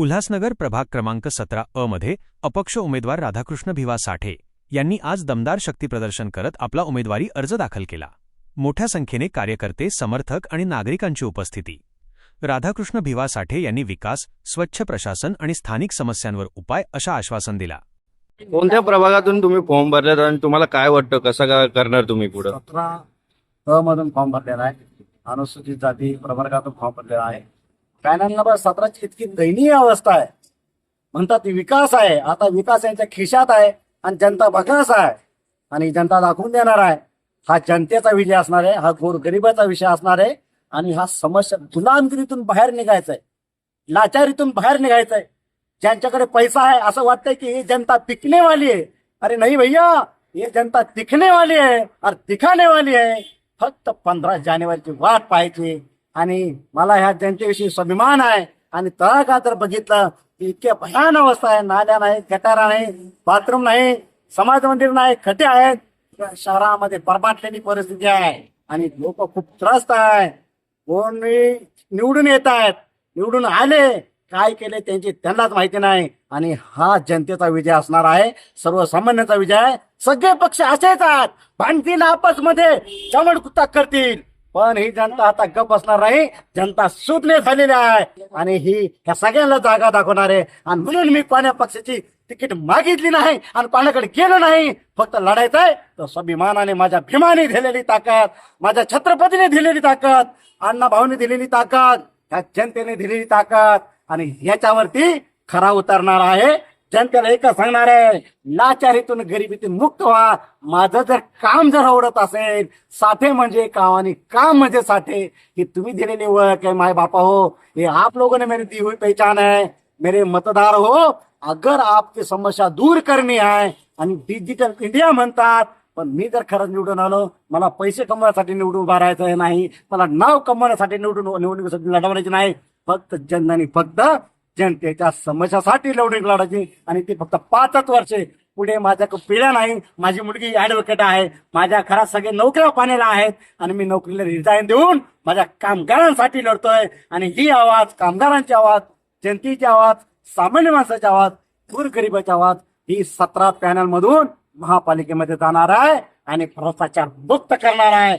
उल्हासनगर प्रभाग क्रमांक सतरा अ मध्ये अपक्ष उमेदवार राधाकृष्ण भिवा साठे यांनी आज दमदार शक्तीप्रदर्शन करत आपला उमेदवारी अर्ज दाखल केला. मोठ्या संख्येने कार्यकर्ते समर्थक आणि नागरिकांची उपस्थिती. राधाकृष्ण भिवा साठे यांनी विकास स्वच्छ प्रशासन आणि स्थानिक समस्यांवर उपाय अशा आश्वासन दिला. कोणत्या प्रभागातून तुम्ही फॉर्म भरलेत आणि तुम्हाला काय वाटतं? कसं काय करणार तुम्ही पुढं? सतरा अ मधून फॉर्म भरलेला आहे. अनुसूचित जाती प्रवर्गातून फॉर्म भरलेला आहे. पॅनल नंबर सतराची इतकी दयनीय अवस्था आहे. म्हणतात ती विकास आहे. आता विकास यांच्या खिशात आहे आणि जनता बघास आहे. आणि जनता दाखवून देणार आहे. हा जनतेचा विजय असणार आहे. हा गोरगरिबाचा विषय असणार आहे. आणि हा समस्या गुलामगिरीतून बाहेर निघायचा आहे लाचारीतून बाहेर निघायचं आहे ज्यांच्याकडे पैसा आहे असं वाटतंय की ही जनता पिकने वाली आहे. अरे नाही भैया ये जनता तिखणेवाली वाली अरे और आहे. वाली फक्त पंधरा जानेवारीची वाट पाहायची. आणि मला ह्या जनतेविषयी स्वाभिमान आहे. आणि तळागा जर बघितलं की इतक्या भयान अवस्था आहे. नाल्या नाही गटारा नाही बाथरूम नाही समाज मंदिर नाही खटे आहेत. शहरामध्ये बरबाटलेली परिस्थिती आहे. आणि लोक खूप त्रस्त आहे कोणी निवडून येत आहेत. निवडून आले. काय केले त्यांची त्यांनाच माहिती नाही. आणि हा जनतेचा विजय असणार आहे. सर्वसामान्यांचा विजय आहे. सगळे पक्ष असेच आहेत. भांडतील आपसमध्ये. चमडकुत्ता करतील. पण ही जनता आता गप बसणार नाही. जनता सुज्ञ झालेली आहे. आणि ही ह्या सगळ्यांना जागा दाखवणार आहे आणि म्हणून मी कोण्या पक्षाची तिकीट मागितली नाही आणि पाण्याकडे गेलो नाही. फक्त लढायचंय तर स्वाभिमानाने माझ्या भीमाने दिलेली ताकद माझ्या छत्रपतीने दिलेली ताकद अण्णा भाऊने दिलेली ताकद ह्या जनतेने दिलेली ताकद आणि ह्याच्यावरती खरा उतरणार आहे. जनतेला एकच सांगणार आहे लाचारीतून गरिबीतून मुक्त व्हा. माझं जर काम जर आवडत असेल साठे म्हणजे काम आणि काम म्हणजे साठे ही तुम्ही दिलेली ओळख आहे माय बापा हो. हे आप लोगों ने मेरी दी हुई पहचान है मेरे मतदार हो. अगर आपकी समस्या दूर करणे आहे आणि डिजिटल इंडिया म्हणतात पण मी जर खरंच निवडून आलो मला पैसे कमवण्यासाठी निवडून उभा राहायचं नाही मला नाव कमवण्यासाठी निवडून निवडणुकीसाठी लढवण्याची नाही फक्त जनतानी फक्त जनतेच्या समस्यासाठी निवडणूक लढायची आणि ती फक्त पाचच वर्षे पुढे माझ्या पिढ्या नाही. माझी मुलगी ऍडव्होकेट आहे. माझ्या घरात सगळे नोकऱ्या पाण्याला आहेत आणि मी नोकरीला रिझाईन देऊन माझ्या कामगारांसाठी लढतोय. आणि ही आवाज कामगारांची आवाज जनतेची आवाज सामान्य माणसाची आवाज गोरगरिबाची आवाज ही सतरा पॅनल मधून महापालिकेमध्ये जाणार आहे आणि भ्रष्टाचार मुक्त करणार आहे.